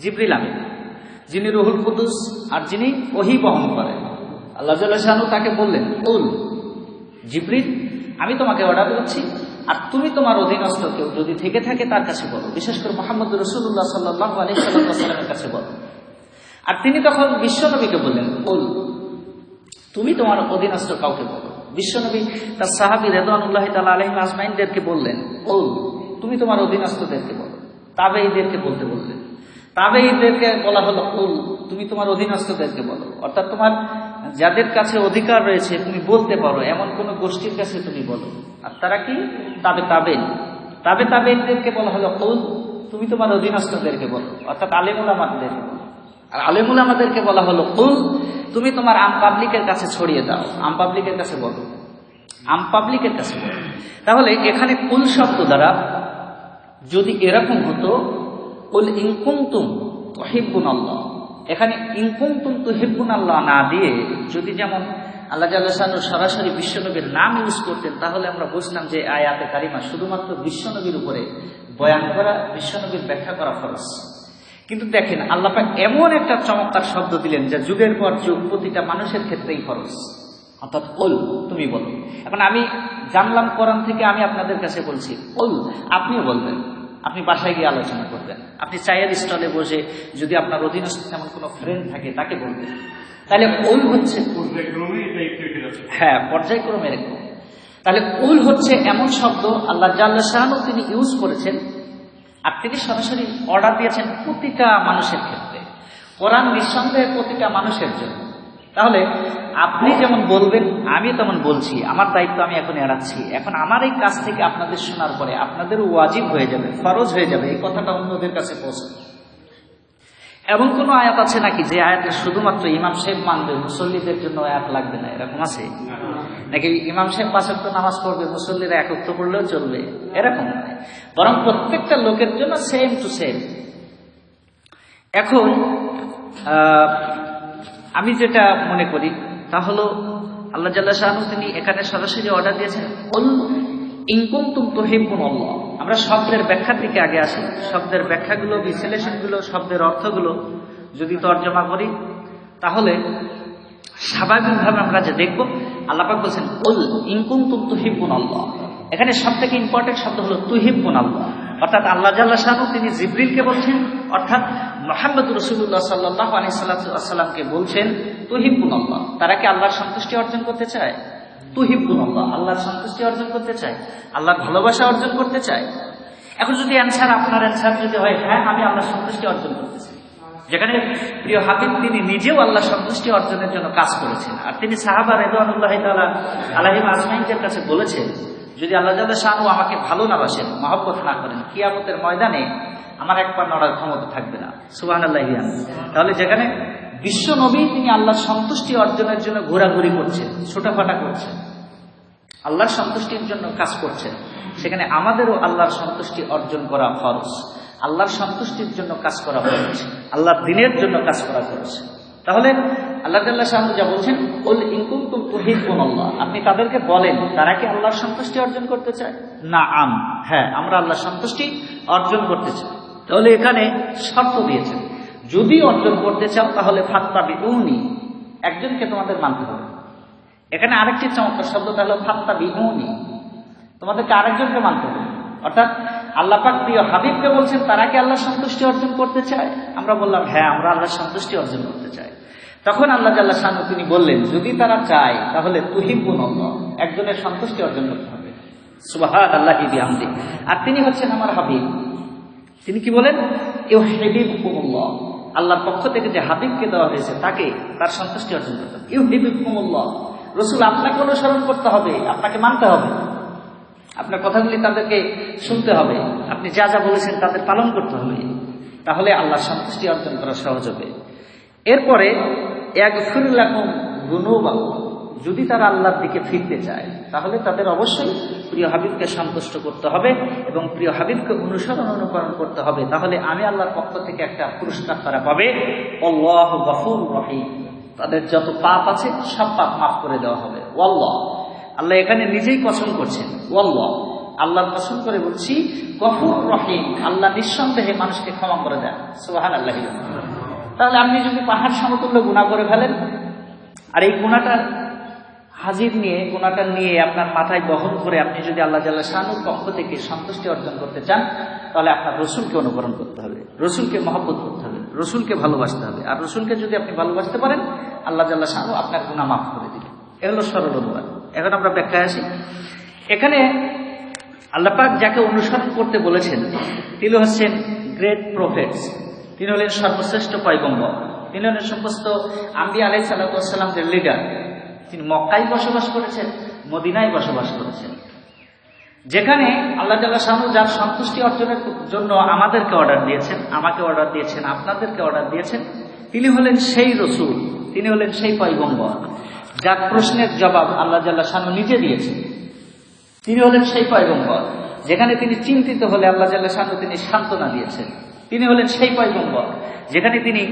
জিবরিল আমিন, যিনি রুহুল কুদুস আর যিনি ওহি বহন করেন। আল্লাহ শাহানু তাকে বললেন, উল, জিবরিল, আমি তোমাকে অর্ডার করছি আর তুমি তোমার অধীনস্থ কেউ যদি থেকে থাকে তার কাছে বলো। বিশেষ করে মোহাম্মদ রসুল্লাহ সাল্লাহ আলহিসাল্লামের কাছে বলো। আর তিনি তখন বিশ্বনবীকে বললেন, উল, তুমি তোমার অধীনস্থ কাউকে বলো। বিশ্বনবী তার সাহাবি রেদানুল্লাহ তালা আলহিম আজমাইনদেরকে বললেন, উল, তুমি তোমার অধীনস্থদেরকে বলো। তাবেইদেরকে বলতে বললেন তাবেইদেরকে বলা হলো উল তুমি তোমার অধীনস্থদেরকে বলো। অর্থাৎ তোমার যাদের কাছে অধিকার রয়েছে, তুমি বলতে পারো। এমন কোন গোষ্ঠীর কাছে তুমি বলো। আর তারা কি? তাবে তাবেন তাবে তাবেনদেরকে বলা হলো উল তুমি তোমার অধীনস্থদেরকে বলো। অর্থাৎ আলেমুল আমাদেরকে বলো। আর আলেমুল আমাদেরকে বলা হলো উল তুমি তোমার আম পাবলিকের কাছে ছড়িয়ে দাও। আম পাবলিকের কাছে বলো। আম পাবলিকের কাছে বলো। তাহলে এখানে কুল শব্দ দ্বারা যদি এরকম হতো উল ইনকুমতুম তহিব্বুন আল্লাহ এখানে ইনকুমতুম তহিব্বুন আল্লাহ না দিয়ে যদি যেমন আল্লাহ জাল্লাহানু সরাসরি বিশ্বনবীর নাম ইউজ করতেন, তাহলে আমরা বুঝলাম যে আয়াতে কারিমা শুধুমাত্র বিশ্বনবীর উপরে বয়ান করা, বিশ্বনবীর ব্যাখ্যা করা ফরস কিন্তু দেখেন আল্লাপাক এমন একটা চমৎকার শব্দ দিলেন যা যুগের পর যুগ প্রতিটা মানুষের ক্ষেত্রেই খরচ অর্থাৎ ওল তুমি বলো। এখন আমি জানলাম কোরআন থেকে আমি আপনাদের কাছে বলছি ওল আপনিও বলবেন। আপনি বাসায় গিয়ে আলোচনা করবেন। আপনি চায়ের স্টলে বসে যদি আপনার অধীনস্থ তেমন কোনো ফ্রেন্ড থাকে তাকে বলবেন। তাহলে ওল হচ্ছে। হ্যাঁ পর্যায়ক্রমে এরকম। তাহলে উল হচ্ছে এমন শব্দ আল্লাহ জাল্লা শাহানু তিনি ইউজ করেছেন। আর তিনি সরাসরি অর্ডার দিয়েছেন প্রতিটা মানুষের ক্ষেত্রে। কোরআন নিঃসন্দেহে প্রতিটা মানুষের জন্য। তাহলে আপনি যেমন বলবেন, আমি তেমন বলছি। আমার দায়িত্ব আমি এখন এড়াচ্ছি। এখন আমার এই কাজ থেকে আপনাদের শোনার পরে আপনাদের ওয়াজিব হয়ে যাবে, ফরজ হয়ে যাবে এই কথাটা অন্যদের কাছে পৌঁছে এমন কোন আয়াত আছে নাকি যে আয়াতে শুধুমাত্র ইমাম সাহেব মানবে, মুসল্লিদের জন্য আয়াত লাগবে না? এরকম আছে? নাকি ইমাম সাহেব পাঁচক্ত নামাজ পড়বে, মুসল্লিরা একত্র পড়লেও চলবে? এরকম নয় বরং প্রত্যেকটা লোকের জন্য সেম টু সেম এখন আমি যেটা মনে করি, তা হলো আল্লাহ জাল্লাহ শাহানু তিনি এখানে সরাসরি অর্ডার দিয়েছেন অল ইনকুম তুম তো হেব্বুন আল্লাহ। আমরা শব্দের ব্যাখ্যার দিকে আগে আসি। শব্দের ব্যাখ্যাগুলো, বিশ্লেষণগুলো, শব্দের অর্থগুলো যদি তর্জমা করি, তাহলে স্বাভাবিকভাবে আমরা যে দেখব আল্লাপাক বলছেন ওল ইনকুম তুম তুহিব্বুন আল্লাহ। এখানে সব থেকে ইম্পর্টেন্ট শব্দ হলো তুহিব্বুন আল্লাহ। অর্থাৎ আল্লাহ জাল্লাহ শাহু তিনি জিব্রিলকে বলছেন, অর্থাৎ মোহাম্মদ রসুল্লাহ সাল্লাহ আলী সাল্লামকে বলছেন তুহিব্বুন আল্লাহ তারা কি আল্লাহর সন্তুষ্টি অর্জন করতে চায়? তুহিব্বুন আল্লাহ আল্লাহর সন্তুষ্টি অর্জন করতে চায়? আল্লাহর ভালোবাসা অর্জন করতে চায়? এখন যদি অ্যান্সার আপনার অ্যান্সার যদি হয় হ্যাঁ আমি আল্লাহর সন্তুষ্টি অর্জন করতে চাই। যেখানে প্রিয় হাবিব, তিনি নিজেও আল্লাহ সন্তুষ্টি অর্জনের জন্য কাজ করেছেন। আর তিনি সাহাবা রেদুয়ানুল্লাহ তালা আলাহিম আজমাইনদের কাছে বলেছেন যদি আল্লাহ শাহু আমাকে ভালো না বাসেন, মহব্বত না করেন, কিয়ামতের ময়দানে আমার একবার নড়ার ক্ষমতা থাকবে না। সুবাহ আল্লাহ। তাহলে যেখানে বিশ্ব নবী তিনি আল্লাহর সন্তুষ্টি অর্জনের জন্য ঘোরাঘুরি করছেন, ছোটাফাটা করছেন, আল্লাহর সন্তুষ্টির জন্য কাজ করছেন, সেখানে আমাদেরও আল্লাহর সন্তুষ্টি অর্জন করা ফরজ। আল্লাহর সন্তুষ্টির জন্য কাজ করা ফরজ। আল্লাহর দিনের জন্য কাজ করা ফরজ। তাহলে আল্লাহ তাল্লাহ শাহ যা বলছেন ওল ইনকুম তুম তুহিবুন আল্লাহ আপনি তাদেরকে বলেন, তারা কি আল্লাহর সন্তুষ্টি অর্জন করতে চায়? না আম হ্যাঁ আমরা আল্লাহর সন্তুষ্টি অর্জন করতে চাই। তাহলে এখানে শর্ত দিয়েছেন। যদি অর্জন করতে চাও, তাহলে ফাত্তা বিউনি, একজনকে তোমাদের মানতে হবে। এখানে আরেকটি চমৎকার শব্দ তাহলে ফাত্তা বিউনি। তোমাদেরকে আরেকজনকে মানতে হবে। অর্থাৎ আল্লাহ পাক প্রিয় হাবিবকে বলছেন, তারা কি আল্লাহ সন্তুষ্টি অর্জন করতে চায়? আমরা বললাম হ্যাঁ আমরা আল্লাহ সন্তুষ্টি অর্জন করতে চাই। তখন আল্লাহ জাল্লাহ শানু তিনি বললেন, যদি তারা চায়, তাহলে তুহিবুন একজনের সন্তুষ্টি অর্জন করতে হবে। সুবাহ আল্লাহ হিবি আর তিনি হচ্ছেন আমার হাবিব। তিনি কি বলেন? কেউ হেবিব আল্লাহর পক্ষ থেকে যে হাবিবকে দেওয়া হয়েছে, তাকে তার সন্তুষ্টি অর্জন করতে হবে। ইউ হেবিব হুকুমুল্লাহ রসুল আপনাকে অনুসরণ করতে হবে, আপনাকে মানতে হবে। আপনার কথাগুলি তাদেরকে শুনতে হবে। আপনি যা যা বলেছেন তাদের পালন করতে হবে। তাহলে আল্লাহ সন্তুষ্টি অর্জন করা সহজ হবে। এরপরে এক ফিরলাকুম গুণবাবু যদি তারা আল্লাহর দিকে ফিরতে চায়, তাহলে তাদের অবশ্যই প্রিয় হাবিবকে সন্তুষ্ট করতে হবে এবং প্রিয় হাবিবকে অনুসরণ অনুকরণ করতে হবে। তাহলে আমি আল্লাহর পক্ষ থেকে একটা পুরস্কার তারা পাবে। অল্লাহ গফুর রহিম। তাদের যত পাপ আছে, সব পাপ মাফ করে দেওয়া হবে। ওয়াল্লাহ। আল্লাহ এখানে নিজেই কসম করছেন। ওয়াল্লাহ। আল্লাহর পছন্দ করে বলছি, গফুর রহিম। আল্লাহ নিঃসন্দেহে মানুষকে ক্ষমা করে দেন। সুবাহান আল্লাহ তাহলে আপনি যদি পাহাড় সমতুল্য গুণা করে ফেলেন, আর এই গুণাটা হাজির নিয়ে, গুণাটা নিয়ে আপনার মাথায় বহন করে আপনি যদি আল্লাহ জাল্লাহ শাহুর পক্ষ থেকে সন্তুষ্টি অর্জন করতে চান, তাহলে আপনার রসুলকে অনুকরণ করতে হবে, রসুলকে মহব্বত করতে হবে, রসুলকে ভালোবাসতে হবে। আর রসুলকে যদি আপনি ভালোবাসতে পারেন, আল্লাহ জাল্লাহ শাহু আপনার গুণা মাফ করে দিবেন এ হলো সরল অনুবাদ। এখন আমরা ব্যাখ্যায় আসি। এখানে আল্লাপাক যাকে অনুসরণ করতে বলেছেন, তিনি হচ্ছেন গ্রেট প্রফেটস তিনি হলেন সর্বশ্রেষ্ঠ পয়গম্বর। তিনি হলেন সমস্ত আম্বি আলাই সাল্লাহামদের লিডার তিনি মক্কায় বসবাস করেছেন, মদিনায় বসবাস করেছেন। যেখানে আল্লাহ তাল্লাহ শাহু যার সন্তুষ্টি অর্জনের জন্য আমাদেরকে অর্ডার দিয়েছেন, আমাকে অর্ডার দিয়েছেন, আপনাদেরকে অর্ডার দিয়েছেন, তিনি হলেন সেই রসুল, তিনি হলেন সেই পয়গম্বর। যার প্রশ্নের জবাব আল্লাহ জাল্লাহ শাহু নিজে দিয়েছেন। তিনি হলেন সেই পয়গম্বর। যেখানে তিনি চিন্তিত হলে আল্লাহ জাল্লাহ শাহু তিনি সান্ত্বনা দিয়েছেন। তিনি হলেন সেই পয়গম্বর, যেখানে তিনি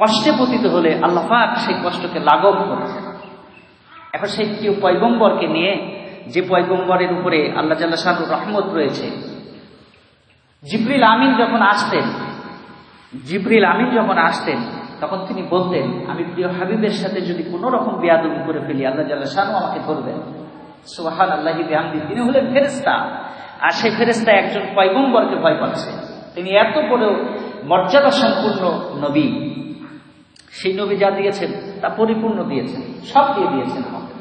কষ্টে পতিত হলে আল্লাহাক সেই কষ্টকে লাঘব করেছেন। এখন সেই কেউ পয়গম্বরকে নিয়ে যে পয়গম্বরের উপরে আল্লাহ জাল্লাহ শাহুর রহমত রয়েছে, জিব্রিল আমিন যখন আসতেন, জিব্রিল আমিন যখন আসতেন, তখন তিনি বলতেন, আমি প্রিয় হাবিবের সাথে যদি কোনো রকম বেয়াদবি করে ফেলি, আল্লাহ জাল্লাহ শাহু আমাকে ধরবেন। সোহান আল্লাহ বেহামদি, তিনি হলেন ফেরেস্তা আর সেই ফেরেস্তা একজন পয়গম্বরকে ভয় পাচ্ছে। তিনি এত বড় মর্যাদা সম্পূর্ণ নবী। সেই নবী যা দিয়েছেন, তা পরিপূর্ণ দিয়েছেন, সব দিয়ে দিয়েছেন আমাদের।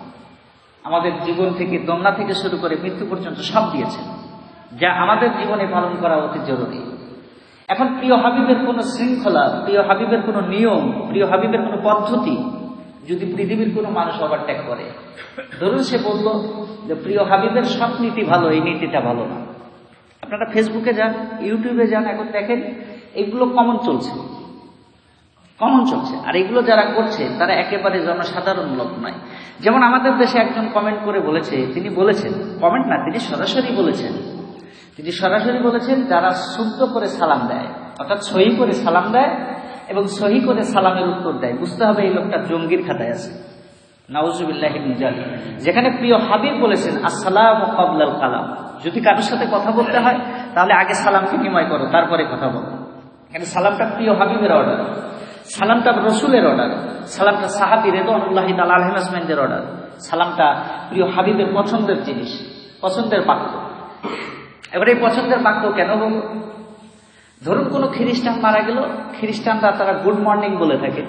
আমাদের জীবন থেকে দন্না থেকে শুরু করে মৃত্যু পর্যন্ত সব দিয়েছেন। যা আমাদের জীবনে পালন করা অতি জরুরি। এখন প্রিয় হাবিবের কোনো শৃঙ্খলা, প্রিয় হাবিবের কোনো নিয়ম, প্রিয় হাবিবের কোনো পদ্ধতি যদি পৃথিবীর কোনো মানুষ ওভারটেক করে, ধরুন সে বলল যে, প্রিয় হাবিবের সব নীতি ভালো, এই নীতিটা ভালো না। আপনারা ফেসবুকে যান, ইউটিউবে যান, এখন দেখেন এগুলো কমন চলছে। কমন চলছে। আর এগুলো যারা করছে, তারা একেবারে জনসাধারণ লোক নয়। যেমন আমাদের দেশে একজন কমেন্ট করে বলেছে, তিনি বলেছেন কমেন্ট না, তিনি সরাসরি বলেছেন। তিনি সরাসরি বলেছেন, যারা শুদ্ধ করে সালাম দেয়, অর্থাৎ সহি করে সালাম দেয় এবং সহি করে সালামের উত্তর দেয়, বুঝতে হবে এই লোকটা জঙ্গির খাতায় আছে। নাউজুবিল্লাহ যেখানে প্রিয় হাবিব বলেছেন, আসসালাম কাবলাল কালাম। কারোর সাথে কথা বলতে হয়, তাহলে আগে সালাম বিনিময় করো, তারপরে কথা বলো। এখানে সালামটা প্রিয় হাবিবের অর্ডার সালামটা রসুলের অর্ডার সালামটা সাহাবি রেদুল্লাহ তাল আলহামের অর্ডার সালামটা প্রিয় হাবিবের পছন্দের জিনিস, পছন্দের বাক্য এবার এই পছন্দের বাক্য কেন হল? ধরুন কোনো খ্রিস্টান মারা গেল, খ্রিস্টানরা তারা গুড মর্নিং বলে থাকে,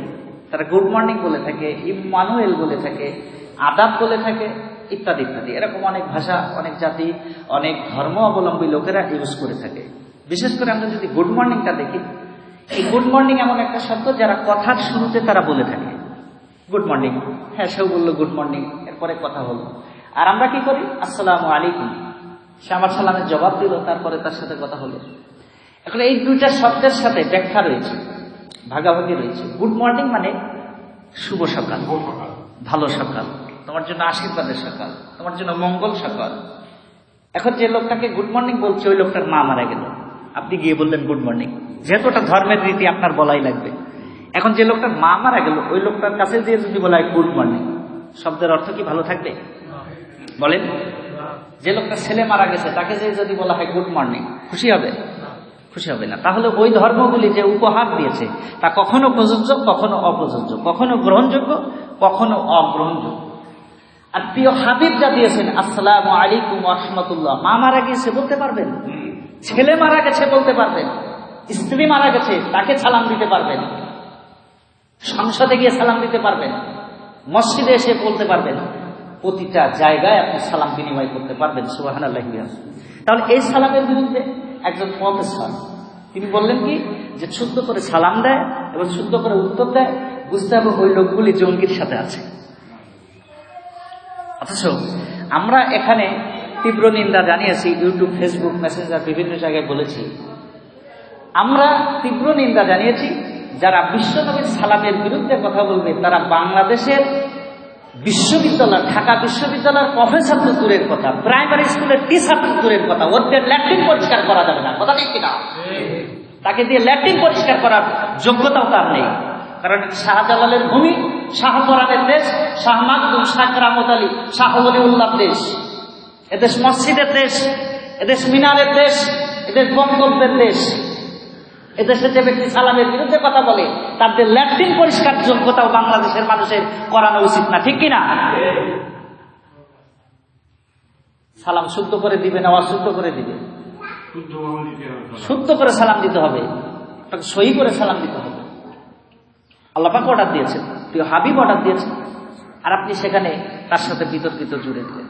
তারা গুড মর্নিং বলে থাকে, ইমানুয়েল বলে থাকে, আদাব বলে থাকে ইত্যাদি ইত্যাদি। এরকম অনেক ভাষা, অনেক জাতি, অনেক ধর্ম অবলম্বী লোকেরা ইউজ করে থাকে। বিশেষ করে আমরা যদি গুড মর্নিংটা দেখি, এই গুড মর্নিং এমন একটা শব্দ যারা কথার শুরুতে তারা বলে থাকে। গুড মর্নিং হ্যাঁ সেও বলল গুড মর্নিং এরপরে কথা হলো। আর আমরা কি করি? আসসালামু আলাইকুম। সে আমার সালামের জবাব দিল, তারপরে তার সাথে কথা হলো। এখন এই দুইটা শব্দের সাথে ব্যাখ্যা রয়েছে, ভাগাভাগি রয়েছে। গুড মর্নিং মানে শুভ সকাল, ভালো সকাল। তোমার জন্য আশীর্বাদের সকাল, তোমার জন্য মঙ্গল সকাল। এখন যে লোকটাকে গুড মর্নিং বলছে, ওই লোকটার মা মারা গেল। আপনি গিয়ে বললেন গুড মর্নিং যেহেতু ওটা ধর্মের রীতি, আপনার বলাই লাগবে। এখন যে লোকটার মা মারা গেল, ওই লোকটার কাছে দিয়ে যদি বলা হয় গুড মর্নিং শব্দের অর্থ কি ভালো থাকবে? বলেন। যে লোকটা ছেলে মারা গেছে, তাকে যে যদি বলা হয় গুড মর্নিং খুশি হবে? খুশি হবে না। তাহলে ওই ধর্মগুলি যে উপহার দিয়েছে, তা কখনো প্রযোজ্য, কখনো অপ্রযোজ্য, কখনো গ্রহণযোগ্য, কখনো অগ্রহণযোগ্য। আর প্রিয় হাবিব যা দিয়েছেন, আসসালাম আলাইকুম রহমতুল্লাহ। মা মারা গিয়েছে বলতে পারবেন? ছেলে মারা গেছে বলতে পারবেন? স্ত্রী মারা গেছে, তাকে সালাম দিতে পারবেন? সংসদে গিয়ে সালাম দিতে পারবেন? মসজিদে এসে বলতে পারবেন? প্রতিটা জায়গায় আপনি সালাম বিনিময় করতে পারবেন সুবাহান আল্লাহ তাহলে এই সালামের বিরুদ্ধে একজন প্রফেসর, তিনি বললেন কি? যে শুদ্ধ করে সালাম দেয় এবং শুদ্ধ করে উত্তর দেয়, বুঝতে হবে ওই লোকগুলি জঙ্গির সাথে আছে। অথচ আমরা এখানে তীব্র নিন্দা জানিয়েছি ইউটিউব ফেসবুক মেসেঞ্জার বিভিন্ন জায়গায় বলেছি। আমরা তীব্র নিন্দা জানিয়েছি যারা বিশ্বনবীর সালামের বিরুদ্ধে কথা বলবে তারা বাংলাদেশের বিশ্ববিদ্যালয় ঢাকা বিশ্ববিদ্যালয়ের প্রফেসর তো দূরের কথা প্রাইমারি স্কুলের টিচার তো দূরের কথা ওদের ল্যাট্রিন পরিষ্কার করা যাবে না কথা ঠিক কিনা? তাকে দিয়ে ল্যাট্রিন পরিষ্কার করার যোগ্যতাও তার নেই। কারণ শাহজালালের ভূমি শাহ শাহপরানের দেশ শাহ মাকদুম শাহ রামত আলী শাহ উল্লাহ দেশ। এদেশ মসজিদের দেশ এদেশ মিনারের দেশ এদেশ বক্তব্যের দেশ। এদেশে যে ব্যক্তি সালামের বিরুদ্ধে কথা বলে তাদের ল্যাট্রিন পরিষ্কার যোগ্যতাও বাংলাদেশের মানুষের করানো উচিত না ঠিক কিনা? সালাম শুদ্ধ করে দিবে না অশুদ্ধ করে দিবে? শুদ্ধ করে সালাম দিতে হবে। সহি করে সালাম দিতে হবে। আল্লাপাকে অর্ডার দিয়েছেন। প্রিয় হাবিব অর্ডার দিয়েছেন। আর আপনি সেখানে তার সাথে বিতর্কিত জুড়ে দিলেন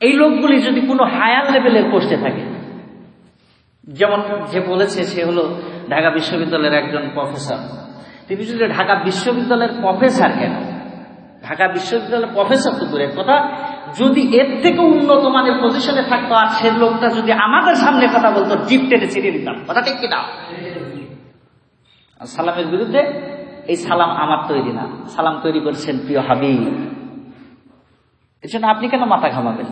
এই লোকগুলি যদি কোনো হায়ার লেভেলের পোস্টে থাকে, যেমন যে বলেছে সে হলো ঢাকা বিশ্ববিদ্যালয়ের একজন প্রফেসর তিনি যদি ঢাকা বিশ্ববিদ্যালয়ের প্রফেসর কেন? ঢাকা বিশ্ববিদ্যালয়ের প্রফেসর তো দূরের কথা। যদি এর থেকে উন্নত মানের পজিশনে থাকতো আর সে লোকটা যদি আমাদের সামনে কথা বলতো জিপ টেনে ছিঁড়ে দিতাম কথা ঠিক কিনা? সালামের বিরুদ্ধে এই সালাম আমার তৈরি না। সালাম তৈরি করেছেন প্রিয় হাবিব। এর জন্য আপনি কেন মাথা ঘামাবেন?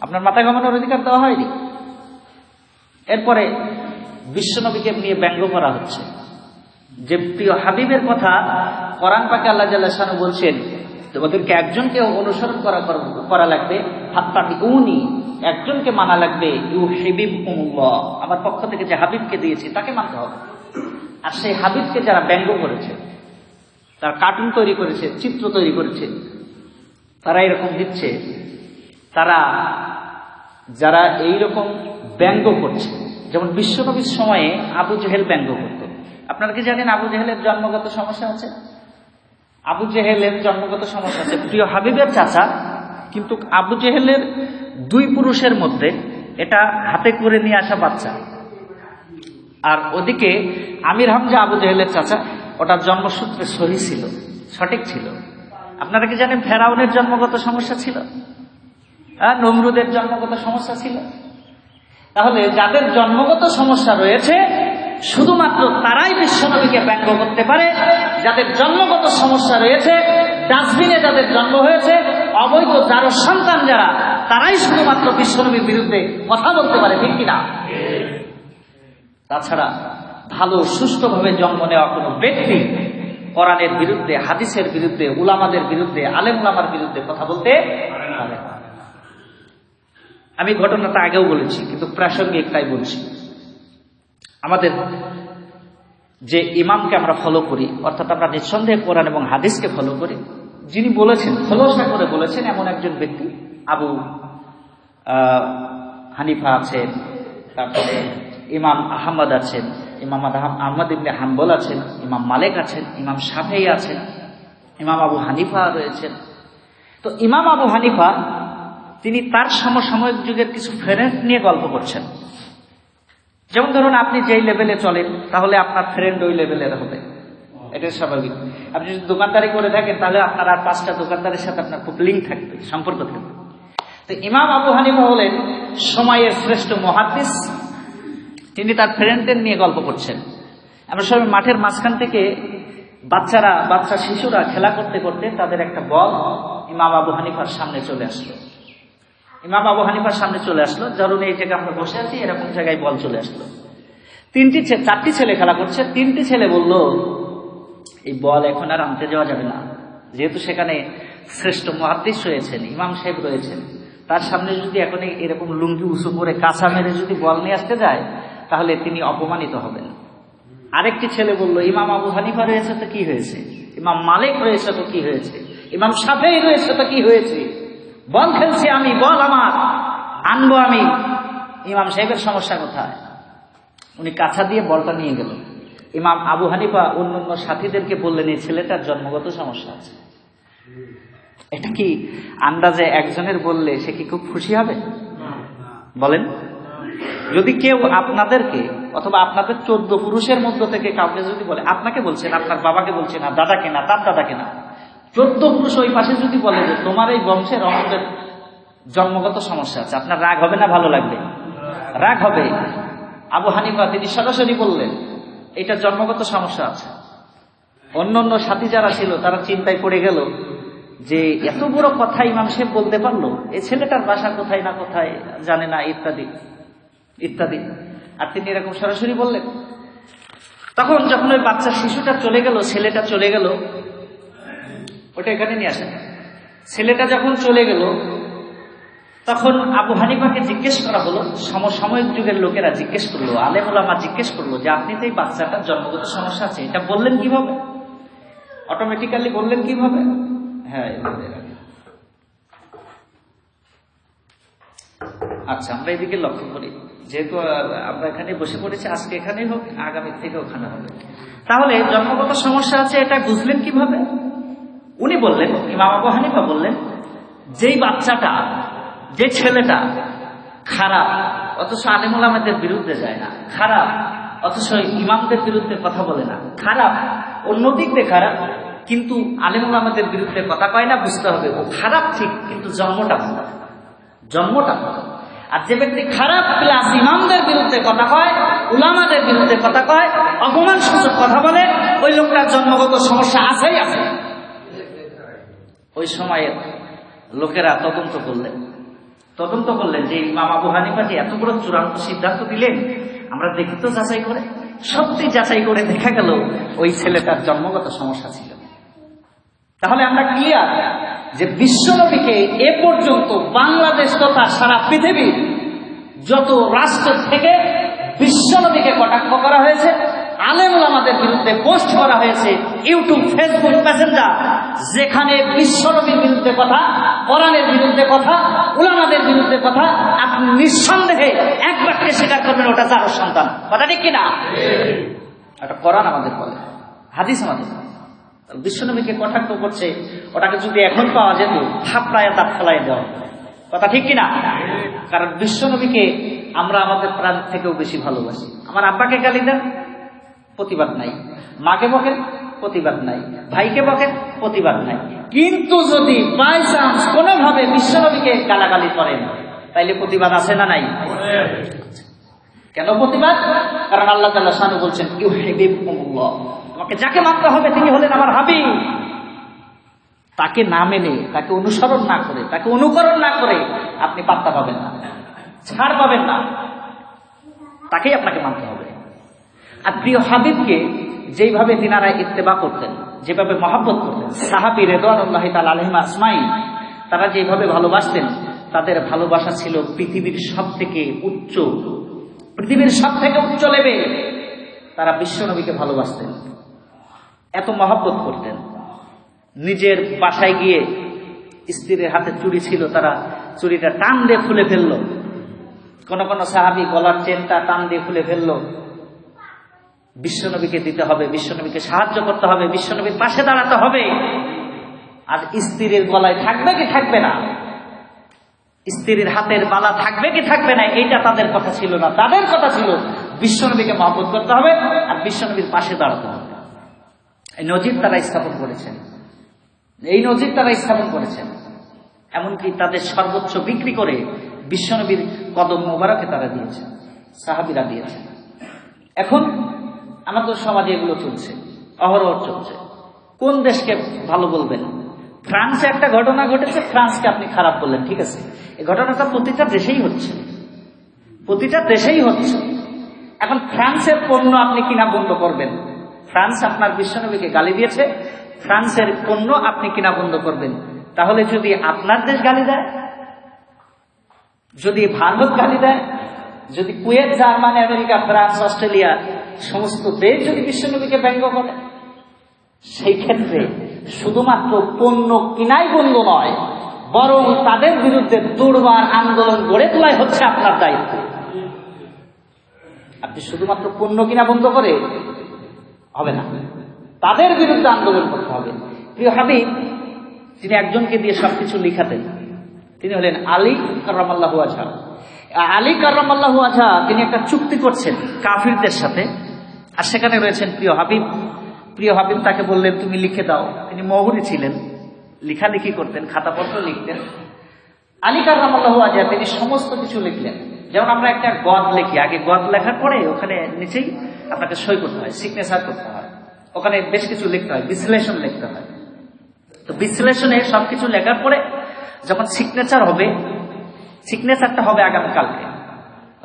আপনার মাথা ঘামানোর অধিকার দেওয়া হয়নি? এরপরে বিশ্বনবীকে নিয়ে ব্যঙ্গ করা হচ্ছে। যে প্রিয় হাবিবের কথা কোরআন পাকে আল্লাহ জাল্লাহানু বলছেন, তোমাদেরকে একজনকে অনুসরণ করা করা লাগবে হাত্তাবি উনি একজনকে মানা লাগবে ইউ হেবিব আমার পক্ষ থেকে যে হাবিবকে দিয়েছি, তাকে মানতে হবে। আর সেই হাবিবকে যারা ব্যঙ্গ করেছে তার কার্টুন তৈরি করেছে, চিত্র তৈরি করেছে। তারা এরকম দিচ্ছে। তারা, যারা এই রকম ব্যঙ্গ করছে, যেমন বিশ্বকবির সময়ে আবু জেহেল ব্যঙ্গ করত। আপনারা কি জানেন আবু জেহেলের জন্মগত সমস্যা আছে? আবু জেহেলের জন্মগত সমস্যা আছে। প্রিয় হাবিবের চাচা, কিন্তু আবু জেহেলের দুই পুরুষের মধ্যে এটা হাতে করে নিয়ে আসা বাচ্চা। আর ওদিকে আমির হামজা আবু জেহেলের চাচা ওটার জন্মসূত্রে সহি ছিল, সঠিক ছিল। আপনারা কি জানেন ফেরাউনের জন্মগত সমস্যা ছিল? হ্যাঁ নমরুদের জন্মগত সমস্যা ছিল। তাহলে যাদের জন্মগত সমস্যা রয়েছে, শুধুমাত্র তারাই বিশ্বনবীকে ব্যঙ্গ করতে পারে। যাদের জন্মগত সমস্যা রয়েছে, ডাস্টবিনে যাদের জন্ম হয়েছে, অবৈধ যারো সন্তান যারা, তারাই শুধুমাত্র বিশ্বনবীর বিরুদ্ধে কথা বলতে পারে, ঠিক কিনা? তাছাড়া ভালো, সুস্থভাবে জন্ম নেওয়া কোনো ব্যক্তি কোরআনের বিরুদ্ধে, হাদিসের বিরুদ্ধে, উলামাদের বিরুদ্ধে, আলেম উলামার বিরুদ্ধে কথা বলতে পারে আমি ঘটনাটা আগেও বলেছি, কিন্তু প্রাসঙ্গিক তাই বলছি। আমাদের যে ইমামকে আমরা ফলো করি, অর্থাৎ আমরা নিঃসন্দেহে কোরআন এবং হাদিসকে ফলো করি, যিনি বলেছেন খোলসা করে বলেছেন, এমন একজন ব্যক্তি, আবু হানিফা আছেন, তারপরে ইমাম আহমদ আছেন ইমাম আহমদ ইবনে হাম্বল আছেন, ইমাম মালেক আছেন, ইমাম সাফেই আছেন, ইমাম আবু হানিফা রয়েছেন। তো ইমাম আবু হানিফা, তিনি তার সমসাময়িক যুগের কিছু ফ্রেন্ড নিয়ে গল্প করছেন। যেমন ধরুন আপনি যেই লেভেলে চলেন, তাহলে আপনার ফ্রেন্ড ওই লেভেলের হবে। এটা স্বাভাবিক। আপনি যদি দোকানদারি করে থাকেন, তাহলে আপনার আর পাঁচটা দোকানদারের সাথে আপনার খুব লিঙ্ক থাকবে, সম্পর্ক থাকবে। তো ইমাম আবু হানিফা হলেন সময়ের শ্রেষ্ঠ মহাদিস তিনি তার ফ্রেন্ডদের নিয়ে গল্প করছেন। আমরা সবাই মাঠের মাঝখান থেকে বাচ্চারা, বাচ্চা শিশুরা খেলা করতে করতে তাদের একটা বল ইমাম আবু হানিফার সামনে চলে আসলো। ইমাম আবু হানিফার সামনে চলে আসলো। ধরুন এই জায়গায় আমরা বসে আছি, এরকম জায়গায় বল চলে আসলো। তিনটি চারটি ছেলে খেলা করছে। তিনটি ছেলে বলল, এই বল এখন আর আনতে যাওয়া যাবে না। যেহেতু সেখানে শ্রেষ্ঠ মহাদিস রয়েছেন, ইমাম সাহেব রয়েছেন, তার সামনে যদি এখন এরকম লুঙ্গি উঁচু করে কাঁচা মেরে যদি বল নিয়ে আসতে যায় তাহলে তিনি অপমানিত হবেন। আরেকটি ছেলে বলল, ইমাম আবু হানিফা রয়েছে তো কি হয়েছে? ইমাম মালিক রয়েছে তো কি হয়েছে? ইমাম সাফেই রয়েছে তো কি হয়েছে? বল খেলছি আমি, বল আমার, আনব আমি। ইমাম সাহেবের সমস্যা কোথায়? উনি কাছা দিয়ে বলটা নিয়ে গেল। ইমাম আবু হানিফা অন্য অন্য সাথীদেরকে বললেন, এই ছেলেটার জন্মগত সমস্যা আছে। এটা কি আন্দাজে একজনের বললে সে কি খুব খুশি হবে? বলেন। যদি কেউ আপনাদেরকে অথবা আপনাদের চোদ্দ পুরুষের মধ্য থেকে কাউকে যদি বলে, আপনাকে বলছেন আপনার বাবাকে বলছেন না, দাদাকে না, তার দাদাকে না, চোদ্দ পুরুষ ওই পাশে যদি বলে যে তোমার এই বংশের আমাদের জন্মগত সমস্যা আছে, আপনার রাগ হবে না ভালো লাগবে? রাগ হবে। আবু হানিফা, তিনি সরাসরি বললেন, এটা জন্মগত সমস্যা আছে। অন্য অন্য সাথী যারা ছিল, তারা চিন্তায় পড়ে গেল যে এত বড় কথা ইমাম সাহেব বলতে পারল? এই ছেলেটার বাসা কোথায় না কোথায় জানে না, ইত্যাদি। ইত্যাদি। আর তিনি এরকম সরাসরি বললেন। তখন যখন ওই বাচ্চা শিশুটা চলে গেল, ছেলেটা চলে গেল, ওটা এখানে নিয়ে আসেন। ছেলেটা যখন চলে গেল, তখন আবু হানিফাকে জিজ্ঞেস করা হলো, সমসাময়িক যুগের লোকেরা জিজ্ঞেস করল, আলেমুলামা জিজ্ঞেস করল যে, আপনি তো এই বাচ্চাটার জন্মগত সমস্যা আছে, এটা বললেন কীভাবে? অটোমেটিক্যালি বললেন কীভাবে? হ্যাঁ আচ্ছা আমরা এদিকে লক্ষ্য করি। যেহেতু আমরা এখানে বসে পড়েছি, আজকে এখানেই হোক, আগামী থেকে ওখানে হবে। তাহলে জন্মগত সমস্যা আছে, এটা বুঝলেন কীভাবে? উনি বললেন, ইমাম আবু হানিফা বললেন, যেই বাচ্চাটা, যে ছেলেটা খারাপ, অথচ আলিমুল আমাদের বিরুদ্ধে যায় না, খারাপ, অথচ ইমামদের বিরুদ্ধে কথা বলে না, খারাপ অন্যদিক দিয়ে খারাপ, কিন্তু আলিমুল আমাদের বিরুদ্ধে কথা কয় না, বুঝতে হবে, ও খারাপ ঠিক, কিন্তু জন্মটা ভালো। জন্মটা আর যে ব্যক্তি খারাপ ক্লাস ইমামদের বিরুদ্ধে কথা কয়, উলামাদের বিরুদ্ধে কথা কয় অপমান সূচক কথা বলে, ওই লোকটার জন্মগত সমস্যা আছেই আছে। ওই সময়ের লোকেরা তদন্ত করলেন। তদন্ত করলেন যে ইমাম আবু হানিফা যে এত বড় চূড়ান্ত সিদ্ধান্ত দিলেন, আমরা দেখি তো যাচাই করে। সত্যি যাচাই করে দেখা গেল ওই ছেলেটার জন্মগত সমস্যা ছিল। তাহলে আমরা ক্লিয়ার যে বিশ্বনবীকে এ পর্যন্ত বাংলাদেশ তথা সারা পৃথিবীর যত রাষ্ট্র থেকে বিশ্বনবীকে কটাক্ষ করা হয়েছে আলেমুল আমাদের বিরুদ্ধে পোস্ট করা হয়েছে ইউটিউব ফেসবুক প্যাসেঞ্জার যেখানে বিশ্বনবীর বিরুদ্ধে কথা কোরআনের বিরুদ্ধে কথা উলামাদের বিরুদ্ধে কথা আপনি নিঃসন্দেহে এক বাক্যে স্বীকার করবেন ওটা যার সন্তান। কথা ঠিক কিনা? একটা কোরআন আমাদের বলে হাদিস আমাদের বলে। বিশ্বনবীকে কটাক্ষ করছে, ওটাকে যদি এখন পাওয়া যেত থাপড়ায় তাপ ফেলাই দেওয়া কথা ঠিক কিনা? কারণ বিশ্বনবীকে আমরা আমাদের প্রাণ থেকেও বেশি ভালোবাসি। আমার আব্বাকে গালি দেন, প্রতিবাদ নাই। মাকে বকেন, প্রতিবাদ নাই। ভাইকে বকেন, প্রতিবাদ নাই। কিন্তু যদি বাই চান্স কোনোভাবে বিশ্বনবীকে গালাগালি করেন, তাইলে প্রতিবাদ আছে না নাই? কেন প্রতিবাদ? কারণ আল্লাহ তাল্লাহ শানু বলছেন ইউ হেবিবুল্লাহ তোমাকে যাকে মানতে হবে তিনি হলেন আমার হাবিব। তাকে না মেনে, তাকে অনুসরণ না করে, তাকে অনুকরণ না করে আপনি পাত্তা পাবেন না, ছাড় পাবেন না। তাকেই আপনাকে মানতে হবে। আর প্রিয় হাবিবকে যেইভাবে তিনারা ইত্তেবা করতেন, যেভাবে মহাব্বত করতেন, সাহাবি রেদানুল্লাহ তাল আসমাই তারা যেভাবে ভালোবাসতেন, তাদের ভালোবাসা ছিল পৃথিবীর সব থেকে উচ্চ পৃথিবীর সব থেকে উচ্চ লেবে তারা বিশ্বনবীকে ভালোবাসতেন। এত মহাব্বত করতেন। নিজের বাসায় গিয়ে স্ত্রীর হাতে চুরি ছিল, তারা চুরিটা টান দিয়ে খুলে ফেলল। কোন কোন সাহাবি গলার চেনটা টান দিয়ে খুলে ফেলল। বিশ্বনবীকে দিতে হবে বিশ্বনবীকে সাহায্য করতে হবে বিশ্বনবীর পাশে দাঁড়াতে হবে। আর স্ত্রীর গলায় থাকবে কি থাকবে না? স্ত্রীর হাতের বালা থাকবে কি থাকবে না, এইটা তাদের কথা ছিল না। তাদের কথা ছিল, বিশ্বনবীকে মহব্বত করতে হবে আর বিশ্বনবীর পাশে দাঁড়াতে হবে। এই নজির তারা স্থাপন করেছেন। এই নজির তারা স্থাপন করেছেন। এমনকি তাদের সর্বোচ্চ বিক্রি করে বিশ্বনবীর কদম মোবারকে তারা দিয়েছে সাহাবিরা দিয়েছে এখন আমাদের সমাজে এগুলো চলছে, অহরহ চলছে। কোন দেশকে ভালো বলবেন? ফ্রান্সে একটা ঘটনা ঘটেছে, ফ্রান্সকে আপনি খারাপ বললেন, ঠিক আছে। এই ঘটনাটা প্রতিটা দেশেই হচ্ছে। প্রতিটা দেশেই হচ্ছে। এখন ফ্রান্সের পণ্য আপনি কিনা বন্ধ করবেন। ফ্রান্স আপনার বিশ্বনবীকে গালি দিয়েছে, ফ্রান্সের পণ্য আপনি কিনা বন্ধ করবেন। তাহলে যদি আপনার দেশ গালি দেয়, যদি ভারত গালি দেয়, যদি Kuwait, Germany, America, France, Australia, সমস্ত দেশ যদি বিশ্বনবীকে ব্যঙ্গ করে, সেই ক্ষেত্রে শুধুমাত্র পণ্য কিনাই বন্ধ নয়, বরং তাদের বিরুদ্ধে দুর্বার আন্দোলন গড়ে তোলাই হচ্ছে আপনার দায়িত্ব। আপনি শুধুমাত্র পণ্য কিনা বন্ধ করে হবে না, তাদের বিরুদ্ধে আন্দোলন করতে হবে। প্রিয় হাবিব তিনি একজনকে দিয়ে সবকিছু লিখাতেন, তিনি হলেন আলী কার্লাহু আজহা। আলী কার্লাহু আজহা তিনি একটা চুক্তি করছেন কাফিরদের সাথে, আর সেখানে রয়েছেন প্রিয় হাবিব প্রিয় হাবিব তাকে বললেন, তুমি লিখে দাও। তিনি মহুরি ছিলেন, লিখালেখি করতেন, খাতাপত্র লিখতেন। আলী কার্লাহু আজহা তিনি সমস্ত কিছু লিখলেন। যেমন আমরা একটা গদ লিখি, আগে গদ লেখার পরে ওখানে নিচেই আপনাকে সই করতে হয় সিগনেচার করতে হয়। ওখানে বেশ কিছু লিখতে হয়, বিশ্লেষণ লিখতে হয়। তো বিশ্লেষণে সবকিছু লেখার পরে যখন সিগনেচার হবে সিগনেচারটা হবে আগামীকালকে।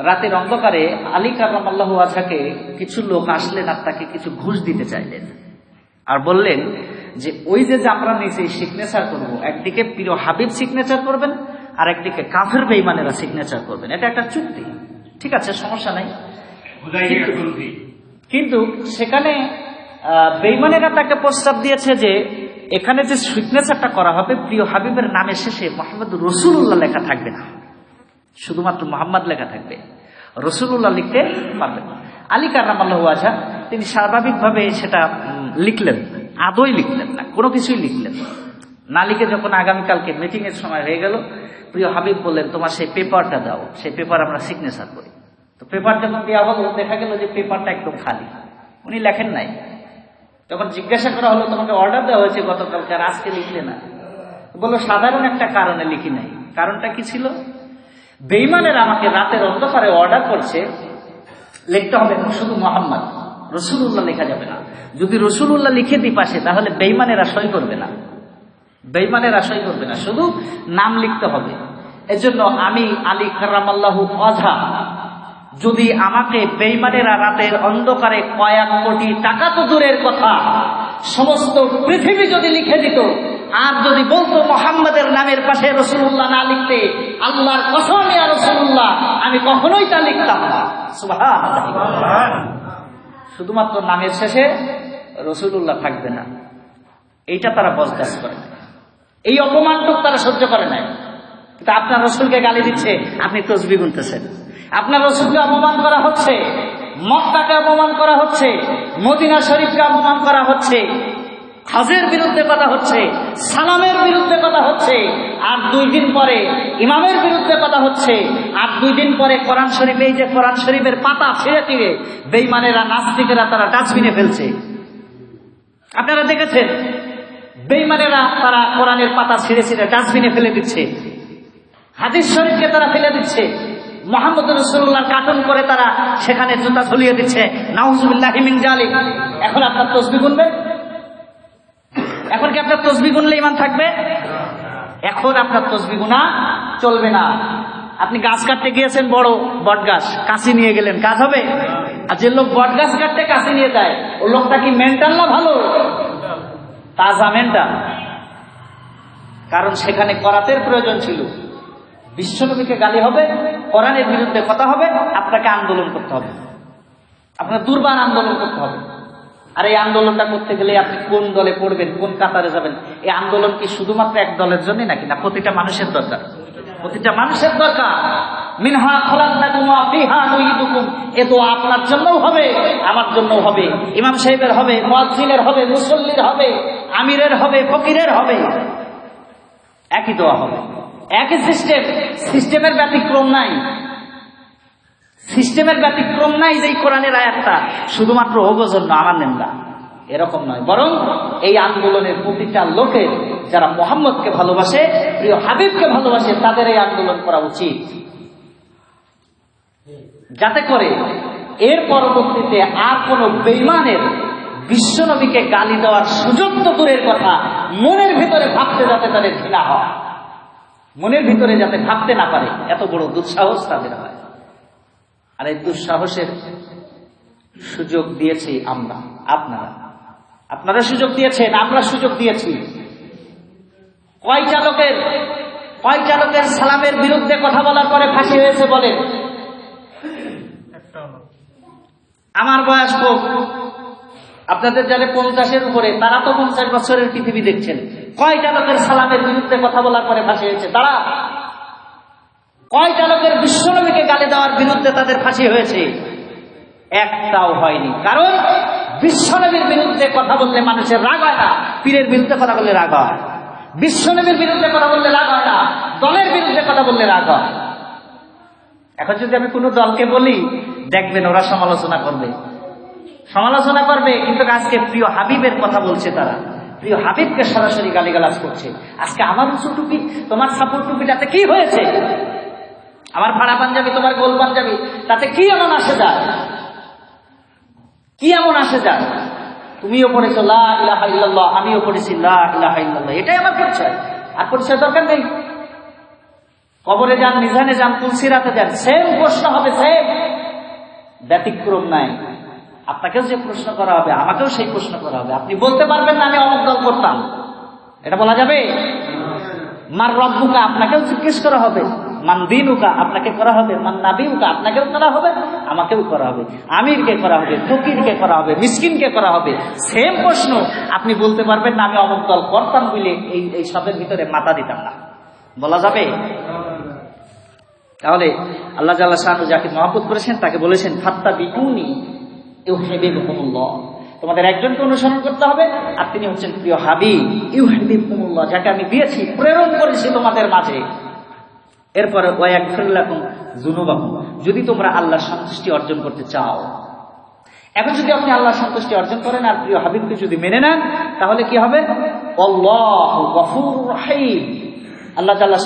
রাতের অন্ধকারে আলী কারাম আল্লাহ আজহাকে কিছু লোক আসলেন আর তাকে কিছু ঘুষ দিতে চাইলেন। আর বললেন যে ওই যে যে আমরা নিচে সিগনেচার করব একদিকে প্রিয় হাবিব সিগনেচার করবেন আর একদিকে কাফের বেইমানেরা সিগনেচার করবেন। এটা একটা চুক্তি। ঠিক আছে সমস্যা নাই। কিন্তু সেখানে বেইমানেরা তাকে প্রস্তাব দিয়েছে যে এখানে যে সিগনেচারটা করা হবে প্রিয় হাবিবের নামে শেষে মোহাম্মদ রসুল্লাহ লেখা থাকবে না। শুধুমাত্র মোহাম্মদ লেখা থাকবে। রসুল্লাহ লিখতে পারবেন আলী কারামাল্লাহ আজহা তিনি স্বাভাবিকভাবে সেটা লিখলেন আদৌ লিখলেন না, কোনো কিছুই লিখলেন না। লিখে যখন আগামীকালকে মিটিং এর সময় হয়ে গেল, প্রিয় হাবিব বললেন, তোমার সেই পেপারটা দাও, সেই পেপার আমরা সিগনেচার করি। তো পেপার যখন দেওয়া হলো, দেখা গেল যে পেপারটা একদম খালি। উনি লেখেন নাই। তখন জিজ্ঞাসা করা হলো, তোমাকে অর্ডার দেওয়া হয়েছে গতকালকে আর আজকে লিখলে না? বলল, সাধারণ একটা কারণে লিখি নাই। কারণটা কি ছিল? বেইমানের আমাকে রাতের অন্ধকারে অর্ডার করছে, লিখতে হবে শুধু মোহাম্মদ। রসুল্লাহ লেখা যাবে না। যদি রসুল্লাহ লিখে দিই পাশে, তাহলে বেইমানেরা সই করবে না। বেইমানেরা সই করবে না। শুধু নাম লিখতে হবে। এজন্য আমি আলী কারামাল্লাহু অঝা যদি আমাকে বেইমানেরা রাতের অন্ধকারে কয়েক কোটি টাকা তো দূরের কথা, সমস্ত পৃথিবী যদি লিখে দিত, আর যদি বলতো মোহাম্মদের নামের পাশে রসুল্লাহ না লিখতে, আল্লাহর কসম ইয়া রসুল্লাহ আমি কখনোই তা লিখতাম না। শুধুমাত্র নামের শেষে রসুল্লাহ থাকবে না। এইটা তারা বজদাস করে। এই অপমানটুক তারা সহ্য করে নাই। কিন্তু আপনার রসুলকে গালি দিচ্ছে, আপনি তসবি গুনতেছেন। আপনার রসুলকে অপমান করা হচ্ছে, মক্কাকে অপমান করা হচ্ছে, মদিনা শরীফকে অপমান করা হচ্ছে। হজের বিরুদ্ধে কথা হচ্ছে, সালামের বিরুদ্ধে কথা হচ্ছে, আর দুই দিন পরে ইমামের বিরুদ্ধে কথা হচ্ছে, আর দুই দিন পরে কোরআন শরীফ, এই যে কোরআন শরীফের পাতা ছিঁড়ে ছিঁড়ে বেইমানেরা নাস্তিকেরা তারা ডাস্টবিনে ফেলছে। আপনারা দেখেছেন? বেইমানেরা তারা কোরআনের পাতা ছিঁড়ে ছিঁড়ে ডাস্টবিনে ফেলে দিচ্ছে। হাদিস শরীফকে তারা ফেলে দিচ্ছে। মোহাম্মদ রসুল্লাহ কাটন করে তারা সেখানে জুতা ঝুলিয়ে দিচ্ছে। নাউজুবিল্লাহ মিন জালিক। এখন আপনার তসবি গুনবেন? এখন কি আপনার তসবি গুনলে ইমান থাকবে? এখন আপনার তসবি গুনা চলবে না। আপনি গাছ কাটতে গিয়েছেন বড় বট গাছ কাশি নিয়ে গেলেন, কাজ হবে? আর যে লোক বট গাছ কাটতে কাশি নিয়ে যায় ও লোকটা কি মেন্টাল না ভালো? তাজা মেন্টাল কারণ সেখানে করাতের প্রয়োজন ছিল। বিশ্বনবীকে গালি হবে, কোরআনের বিরুদ্ধে কথা হবে, আপনাকে আন্দোলন করতে হবে। আপনার দুর্বার আন্দোলন করতে হবে। আর এই আন্দোলনটা করতে গেলে আপনি কোন দলে পড়বেন, কোন কাতারে যাবেন? এই আন্দোলন কি শুধুমাত্র এক দলের জন্য নাকি? না, প্রতিটা মানুষের দরকার। প্রতিটা মানুষের দরকার। মিনহা খলাকুমা ফিহা এ তো আপনার জন্যও হবে, আমার জন্যও হবে। ইমাম সাহেবের হবে, মুয়াজ্জিনের হবে, মুসল্লির হবে, আমিরের হবে, ফকিরের হবে। একই দোয়া হবে। একই সিস্টেম। সিস্টেমের ব্যতিক্রম নাই। সিস্টেমের ব্যতিক্রম নাই যে কোরআনের আয়াতটা। শুধুমাত্র ওগো জন্য, আমার নেন্দা এরকম নয়। বরং এই আন্দোলনের প্রতিটা লোকের যারা মোহাম্মদকে ভালোবাসে, প্রিয় হাবিবকে ভালোবাসে, তাদের এই আন্দোলন করা উচিত। যাতে করে এর পরবর্তীতে আর কোন বেইমানের বিশ্বনবীকে গালি দেওয়ার সুযোগ তো দূরের কথা, মনের ভিতরে ভাবতে যাতে তাদের ঘৃণা হয়। মনের ভিতরে যাতে ভাবতে না পারে, এত বড় দুঃসাহস তাদের আর এই দুঃসাহসের সুযোগ দিয়েছি আমরা। আপনারা। আপনারা সুযোগ দিয়েছেন আমরা সুযোগ দিয়েছি। কয় চালকের কয় চালকের সালামের বিরুদ্ধে কথা বলার পরে ফাঁসি হয়েছে বলেন? আমার বয়স হোক আপনাদের যারা পঞ্চাশের উপরে তারা তো পঞ্চাশ বছরের পৃথিবী দেখছেন। কয় চালকের সালামের বিরুদ্ধে কথা বলার পরে ফাঁসি হয়েছে? তারা কয় চালকের বিশ্বনবীকে গালি দেওয়ার বিরুদ্ধে তাদের ফাঁসি হয়েছে? একটাও হয়নি। কারণ বিশ্বনবীর বিরুদ্ধে কথা বললে মানুষের রাগ হয় না, পীরের বিরুদ্ধে কথা বললে রাগ হয়। বিশ্বনবীর বিরুদ্ধে কথা বললে রাগ হয় না, দলের বিরুদ্ধে কথা বললে রাগ হয়। এখন যদি আমি কোনো দলকে বলি, দেখবেন ওরা সমালোচনা করবে। সমালোচনা করবে, কিন্তু আজকে প্রিয় হাবিবের কথা বলছে তারা। প্রিয় হাবিবকে সরাসরি গালিগালাজ করছে। আজকে আমার উঁচু টুপি, তোমার সাপোর্ট টুপিটাতে কি হয়েছে? আমার ভাড়া পাঞ্জাবি, তোমার গোল পাঞ্জাবি, তাতে কি এমন আসে যায়? কি এমন আসে যায়? তুমিও পড়েছো, লা ইলাহা ইল্লাল্লাহ আমিও পড়েছি, লা ইলাহা ইল্লাল্লাহ এটাই আমার পরিচয়। আর পরিচয় দরকার নেই। কবরে যান নিজানে যান, তুলসিরাতে যান সেম প্রশ্ন হবে সেম ব্যতিক্রম নাই। আপনাকেও যে প্রশ্ন করা হবে, আমাকেও সেই প্রশ্ন করা হবে। আপনি বলতে পারবেন না, আমি অমুক করতাম। এটা বলা যাবে? মার রব্বুকা আপনাকেও জিজ্ঞেস করা হবে। মান দিনুকা, আপনাকে করা হবে। মান নাবিউকা, আপনাকেও করা হবে, আমাকেও করা হবে। আমিরকে করা হবে, ফকিরকে করা হবে, মিসকিনকে করা হবে। সেম প্রশ্ন, আপনি বলতে পারবেন না, আমি অমুক দল করতাম বলে এই এই সবের ভিতরে মাথা দিতাম না। বলা যাবে? তাহলে আল্লাহ জাল্লাহ শাহানু যাকে মহাপুত করেছেন, তাকে বলেছেন, ফাত্তা বিকুনি ইউ হেবে তোমাদের একজনকে অনুসরণ করতে হবে, আর তিনি হচ্ছেন প্রিয় হাবি ইউ কুমুল্লাহ যাকে আমি দিয়েছি, প্রেরণ করেছি তোমাদের মাঝে। এরপরে যদি তোমরা আল্লাহ সন্তুষ্টি অর্জন করতে চাও। এখন যদি আপনি আল্লাহ সন্তুষ্টি অর্জন করেন আর প্রিয় হাবিবকে যদি মেনে নেন, তাহলে কি হবে? আল্লাহ আল্লাহ